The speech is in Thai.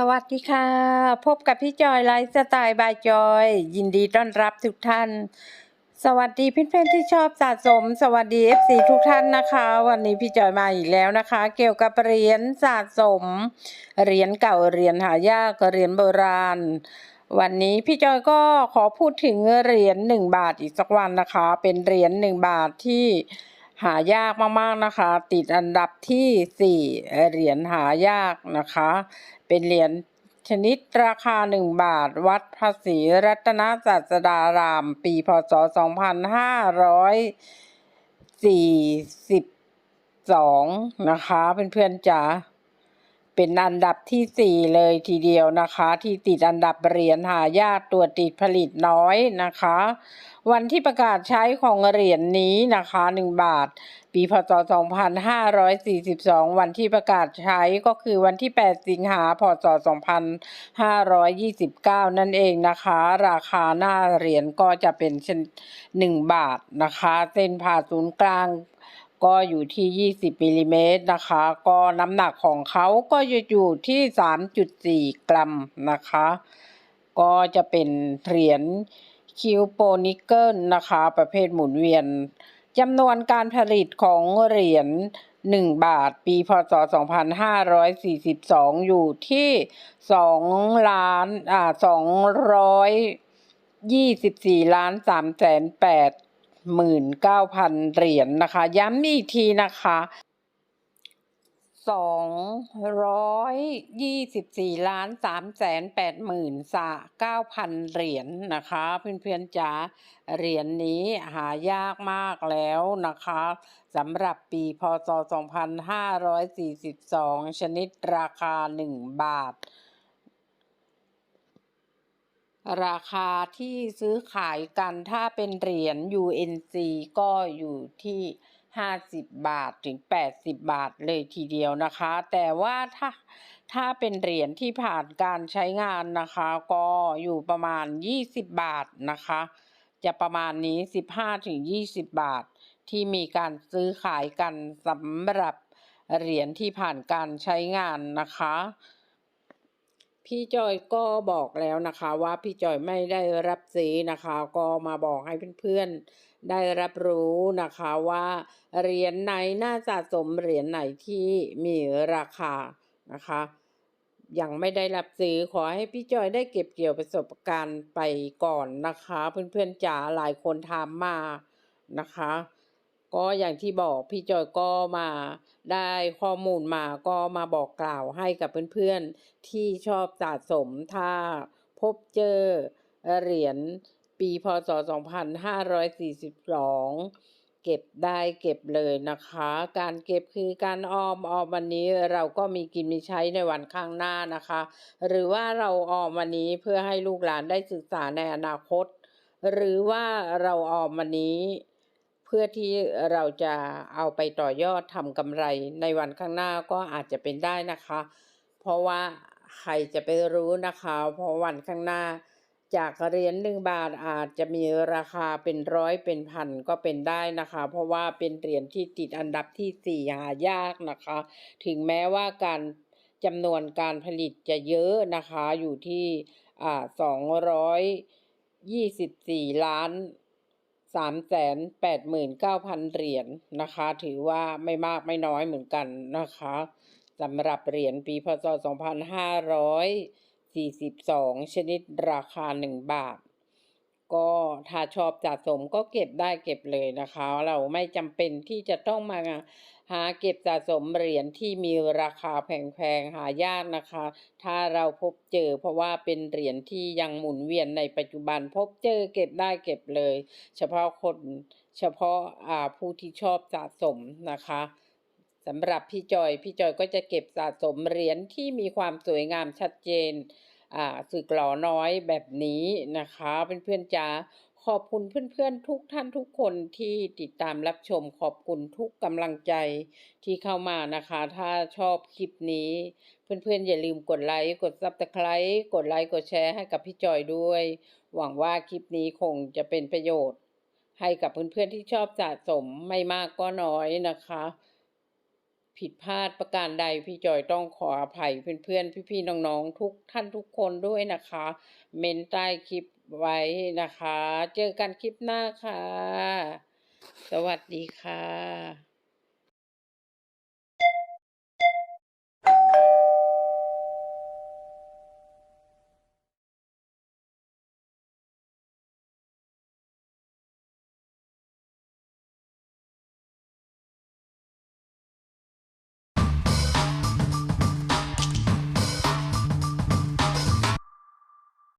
สวัสดีค่ะ พบกับพี่จอยไลฟ์สไตล์บายจอย ยินดีต้อนรับทุกท่าน สวัสดีเพื่อนๆที่ชอบสะสม สวัสดี FC ทุกท่านนะคะ วันนี้พี่จอยมาอีกแล้วนะคะ เกี่ยวกับเหรียญสะสม เหรียญเก่าเหรียญหายากเหรียญโบราณ วันนี้พี่จอยก็ขอพูดถึงเหรียญหนึ่งบาทอีกสักวันนะคะ เป็นเหรียญหนึ่งบาทที่หายากมากๆนะคะ ติดอันดับที่สี่เหรียญหายากนะคะ เป็นเหรียญชนิดราคาหนึ่งบาท วัดภาษีรัตนศาสดาราม ปีพศสองพันห้าร้อยสี่สิบสองนะคะเพื่อนๆจ๋า เป็นอันดับที่สี่เลยทีเดียวนะคะ ที่ติดอันดับเหรียญหายากตัวติดผลิตน้อยนะคะ วันที่ประกาศใช้ของเหรียญนี้นะคะหนึ่งบาท ปีพศ 2542 วันที่ประกาศใช้ก็คือวันที่ 8 สิงหาพศ 2529 นั่นเองนะคะ ราคาหน้าเหรียญก็จะเป็นเช่น1บาทนะคะ เส้นผ่าศูนย์กลาง ก็อยู่ที่ 20มิลลิเมตรนะคะ ก็น้ำหนักของเขาก็จะอยู่ที่ 3.4 กรัมนะคะ ก็จะเป็นเหรียญคิวโปนิกเกิลนะคะ ประเภทหมุนเวียนจำนวนการผลิตของเหรียญ1 บาท ปีพศ 2542 อยู่ที่2ล้านอ่า224ล้าน3แสน8 หมื่นเก้าพันเหรียญนะคะ ย้ำอีกทีนะคะสองร้อยยี่สิบสี่ล้านสามแสนแปดหมื่นสาเก้าพันเหรียญนะคะ เพื่อนๆจ๋าเหรียญนี้หายากมากแล้วนะคะสำหรับปีพศ 2542 ชนิดราคา 1 บาท ราคาที่ซื้อขายกันถ้าเป็นเหรียญ UNC ก็อยู่ที่ 50 บาทถึง 80 บาทเลยทีเดียวนะคะ แต่ว่าถ้าถ้าเป็นเหรียญที่ผ่านการใช้งานนะคะ ก็อยู่ประมาณ 20 บาทนะคะ จะประมาณนี้ 15ถึง20 บาท ที่มีการซื้อขายกันสำหรับเหรียญที่ผ่านการใช้งานนะคะ พี่จอยก็บอกแล้วนะคะว่าพี่จอยไม่ได้รับซื้อนะคะ ก็มาบอกให้เพื่อนๆได้รับรู้นะคะว่าเหรียญไหนน่าสะสมเหรียญไหนที่มีราคานะคะยังไม่ได้รับซื้อขอให้พี่จอยได้เก็บเกี่ยวประสบการณ์ไปก่อนนะคะ เพื่อนๆจ๋าหลายคนถามมานะคะ ก็อย่างที่บอกพี่จอยก็มาได้ข้อมูลมาก็มาบอกกล่าวให้กับเพื่อนๆ ที่ชอบสะสมถ้าพบเจอเหรียญปีพศ 2542 เก็บได้เก็บเลยนะคะ การเก็บคือการออมออมวันนี้เราก็มีกินมีใช้ในวันข้างหน้านะคะ หรือว่าเราออมวันนี้เพื่อให้ลูกหลานได้ศึกษาในอนาคต หรือว่าเราออมวันนี้ เพื่อที่เราจะเอาไปต่อยอดทำกำไรในวันข้างหน้าก็อาจจะเป็นได้นะคะ เพราะว่าใครจะไปรู้นะคะ เพราะวันข้างหน้า จากเหรียญหนึ่งบาทอาจจะมีราคาเป็นร้อยเป็นพันก็เป็นได้นะคะ เพราะว่าเป็นเหรียญที่ติดอันดับที่สี่หายากนะคะ ถึงแม้ว่าการจำนวนการผลิตจะเยอะนะคะอยู่ที่สองร้อยยี่สิบสี่ล้าน สามแสนแปดหมื่นเก้าพันเหรียญนะคะ ถือว่าไม่มากไม่น้อยเหมือนกันนะคะสำหรับเหรียญปีพศสองพันห้าร้อยสี่สิบสองชนิดราคาหนึ่งบาท ก็ถ้าชอบสะสมก็เก็บได้เก็บเลยนะคะ เราไม่จำเป็นที่จะต้องมาหาเก็บสะสมเหรียญที่มีราคาแพงๆหายากนะคะ ถ้าเราพบเจอเพราะว่าเป็นเหรียญที่ยังหมุนเวียนในปัจจุบันพบเจอเก็บได้เก็บเลย เฉพาะคนเฉพาะอ่าผู้ที่ชอบสะสมนะคะสำหรับพี่จอย พี่จอยก็จะเก็บสะสมเหรียญที่มีความสวยงามชัดเจน สึกหลอน้อยแบบนี้นะคะเพื่อนๆจ๋าขอบคุณเพื่อนๆทุกท่านทุกคนที่ติดตามรับชมขอบคุณทุกกำลังใจที่เข้ามานะคะ ถ้าชอบคลิปนี้ เพื่อนๆ อย่าลืมกดไลค์กดซับสไครต์กดไลค์กดแชร์ให้กับพี่จอยด้วย หวังว่าคลิปนี้คงจะเป็นประโยชน์ ให้กับเพื่อนๆที่ชอบสะสมไม่มากก็น้อยนะคะ ผิดพลาดประการใดพี่จอยต้องขออภัยเพื่อนๆ พี่ๆ น้องๆ ทุกท่านทุกคนด้วยนะคะ เมนใต้คลิปไว้นะคะ เจอกันคลิปหน้าค่ะ สวัสดีค่ะ